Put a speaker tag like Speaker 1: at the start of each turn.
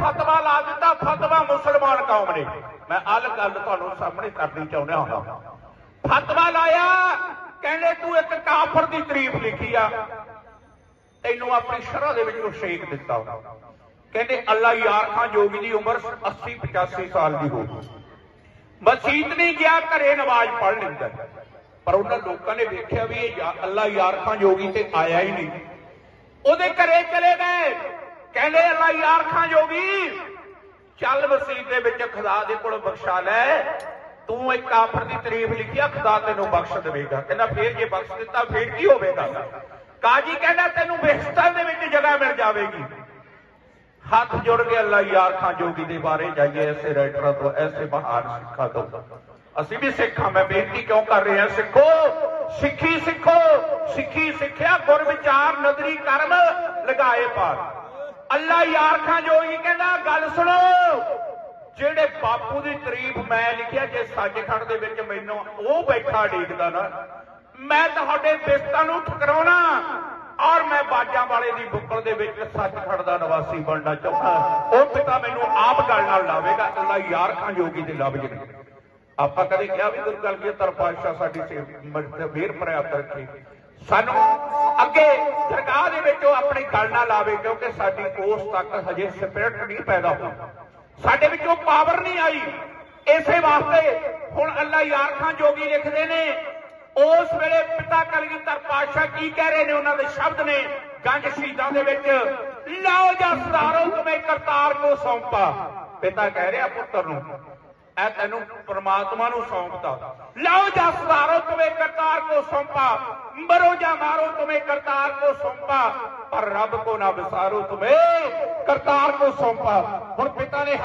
Speaker 1: ਫਤਵਾ ਲਾ ਦਿੱਤਾ, ਫਤਵਾ ਮੁਸਲਮਾਨ ਕੌਮ ਨੇ। ਮੈਂ ਅਲ ਗੱਲ ਤੁਹਾਨੂੰ ਸਾਹਮਣੇ ਕਰਨੀ ਚਾਹੁੰਦਾ ਹਾਂ। ਫਤਵਾ ਲਾਇਆ, ਕਹਿੰਦੇ ਤੂੰ ਇੱਕ ਕਾਫਰ ਦੀ ਤਾਰੀਫ ਲਿਖੀ ਆ। ਤੈਨੂੰ ਆਪਣੀ ਸ਼ਰ੍ਹਾ ਦੇ ਵਿੱਚੋਂ ਸ਼ੇਕ ਦਿੱਤਾ। ਕਹਿੰਦੇ ਅੱਲਾ ਯਾਰ ਖਾਂ ਜੋਗੀ ਦੀ ਉਮਰ 80 85 ਸਾਲ ਦੀ ਹੋ ਗਈ। ਮਸਜਿਦ ਨਹੀਂ ਗਿਆ, ਘਰੇ ਨਮਾਜ਼ ਪੜ੍ਹ ਲੈਂਦਾ। ਪਰ ਉਹਨਾਂ ਲੋਕਾਂ ਨੇ ਵੇਖਿਆ ਵੀ ਇਹ ਅੱਲਾ ਯਾਰ ਖਾਂ ਜੋਗੀ ਤੇ ਆਇਆ ਹੀ ਨਹੀਂ। ਉਹਦੇ ਘਰੇ ਚਲੇ ਗਏ। ਕਹਿੰਦੇ ਅੱਲਾ ਯਾਰ ਖਾਂ ਜੋਗੀ। ਚੱਲ ਮਸਜਿਦ ਦੇ ਵਿੱਚ ਖੁਦਾ ਦੇ ਕੋਲ ਬਖਸ਼ਾ ਲੈ। ਤੂੰ ਇੱਕ ਕਾਫਰ ਦੀ ਤਾਰੀਫ ਲਿਖੀ ਖੁਦਾ ਤੈਨੂੰ ਬਖਸ਼ ਦੇਵੇਗਾ। ਕਹਿੰਦਾ ਫੇਰ ਜੇ ਬਖਸ਼ ਦਿੱਤਾ, ਫੇਰ ਕੀ ਹੋਵੇਗਾ? ਕਾਜੀ ਕਹਿੰਦਾ ਤੈਨੂੰ ਬਹਿਸ਼ਤਾਂ ਦੇ ਵਿੱਚ ਜਗ੍ਹਾ ਮਿਲ ਜਾਵੇਗੀ। ਹੱਥ ਜੁੜ ਕੇ ਅੱਲਾ ਯਾਰ ਖਾਂ ਜੋਗੀ ਦੇ ਬਾਰੇ ਜਾਈਏ, ਐਸੇ ਰਾਈਟਰਾਂ ਤੋਂ, ਐਸੇ ਬਹਾਰ ਸਿੱਖਾਂ ਤੋਂ। ਅਸੀਂ ਵੀ ਸਿੱਖਾਂ, ਮੈਂ ਬੇਨਤੀ ਕਿਉਂ ਕਰ ਰਿਹਾ, ਸਿੱਖੋ, ਸਿੱਖੀ ਸਿੱਖੋ, ਸਿੱਖੀ ਸਿੱਖਿਆ, ਗੁਰ ਵਿਚਾਰ, ਨਦਰੀ ਕਰਮ, ਲਗਾਏ ਪਾਰ। ਅੱਲਾ ਯਾਰ ਜੋਗੀ ਕਹਿੰਦਾ, ਗੱਲ ਸੁਣੋ। ਜਿਹੜੇ ਬਾਪੂ ਦੀ ਤਾਰੀਫ ਮੈਂ ਲਿਖਿਆ ਜੇ ਸੱਚਖੰਡ ਦੇ ਵਿੱਚ ਮੈਨੂੰ, ਉਹ ਬੈਠਾ ਡੀਕਦਾ ਨਾ, ਮੈਂ ਤੁਹਾਡੇ ਬਿਸਤਾਂ ਨੂੰ ਠਕਰਾਉਣਾ ਔਰ ਮੈਂ ਬਾਜਾਂ ਵਾਲੇ ਦੀ ਬੁੱਕਲ ਦੇ ਵਿੱਚ ਸੱਚਖੰਡ ਦਾ ਨਿਵਾਸੀ ਬਣਨਾ ਚਾਹੁੰਦਾ। ਉਹ ਪਿਤਾ ਮੈਨੂੰ ਆਪ ਗੱਲ ਨਾਲ ਲਾਵੇਗਾ, ਅੱਲਾ ਯਾਰ ਖਾਂ ਜੋਗੀ ਦੇ ਲੱਭ ਨੇ ਆਪਾਂ ਕਦੇ ਕਿਹਾ ਵੀ ਗੁਰੂ ਕਲਗੀਧਰ ਪਾਤਸ਼ਾਹ ਸਾਡੀ ਸੇ ਵੀਰ ਪ੍ਰਾਪਤ ਰੱਖੇ। ਸਾਨੂੰ ਅੱਗੇ ਦਰਗਾਹ ਦੇ ਵਿੱਚ ਉਹ ਆਪਣੀ ਗੱਲ ਨਾ ਲਾਵੇ, ਕਿਉਂਕਿ ਸਾਡੀ ਉਸ ਤੱਕ ਹਜੇ ਸਪਿਰਿਟ ਨਹੀਂ ਪੈਦਾ ਹੋਈ। ਸਾਡੇ ਵਿੱਚ ਪਾਵਰ ਨਹੀਂ ਆਈ। ਇਸੇ ਵਾਸਤੇ ਹੁਣ ਅੱਲਾ ਯਾਰ ਖਾਂ ਜੋਗੀ ਲਿਖਦੇ ਨੇ, ਉਸ ਵੇਲੇ ਪਿਤਾ ਕਲਗੀਧਰ ਪਾਤਸ਼ਾਹ ਕੀ ਕਹਿ ਰਹੇ ਨੇ ਉਹਨਾਂ ਦੇ ਸ਼ਬਦ ਨੇ, ਗੰਜ ਸ਼ਹੀਦਾਂ ਦੇ ਵਿੱਚ, ਲਓ ਜਾਂ ਸਦਾਰੋ ਤੁਮੇ ਕਰਤਾਰ ਕੋ ਸੌਂਪਾ। ਪਿਤਾ ਕਹਿ ਰਿਹਾ ਪੁੱਤਰ ਨੂੰ ਐ ਤੈਨੂੰ ਪ੍ਰਮਾਤਮਾ ਨੂੰ ਸੌਂਪਤਾ। ਲਓ ਜਾਂ ਸਦਾਰੋ ਤੁਮੇ ਕਰਤਾਰ ਕੋ ਸੌਂਪਾ ਮਰੋ ਜਾਂ ਮਾਰੋ ਤੁਮੇ ਕਰਤਾਰ ਕੋ ਸੌਂਪਾ ਪਰ ਰੱਬ ਕੋ ਨਾ ਵਿਸਾਰੋ ਤੁਮੇ ਕਰਤਾਰ ਕੋ ਸੌਂਪਾ ਹੁਣ ਪਿਤਾ ਨੇ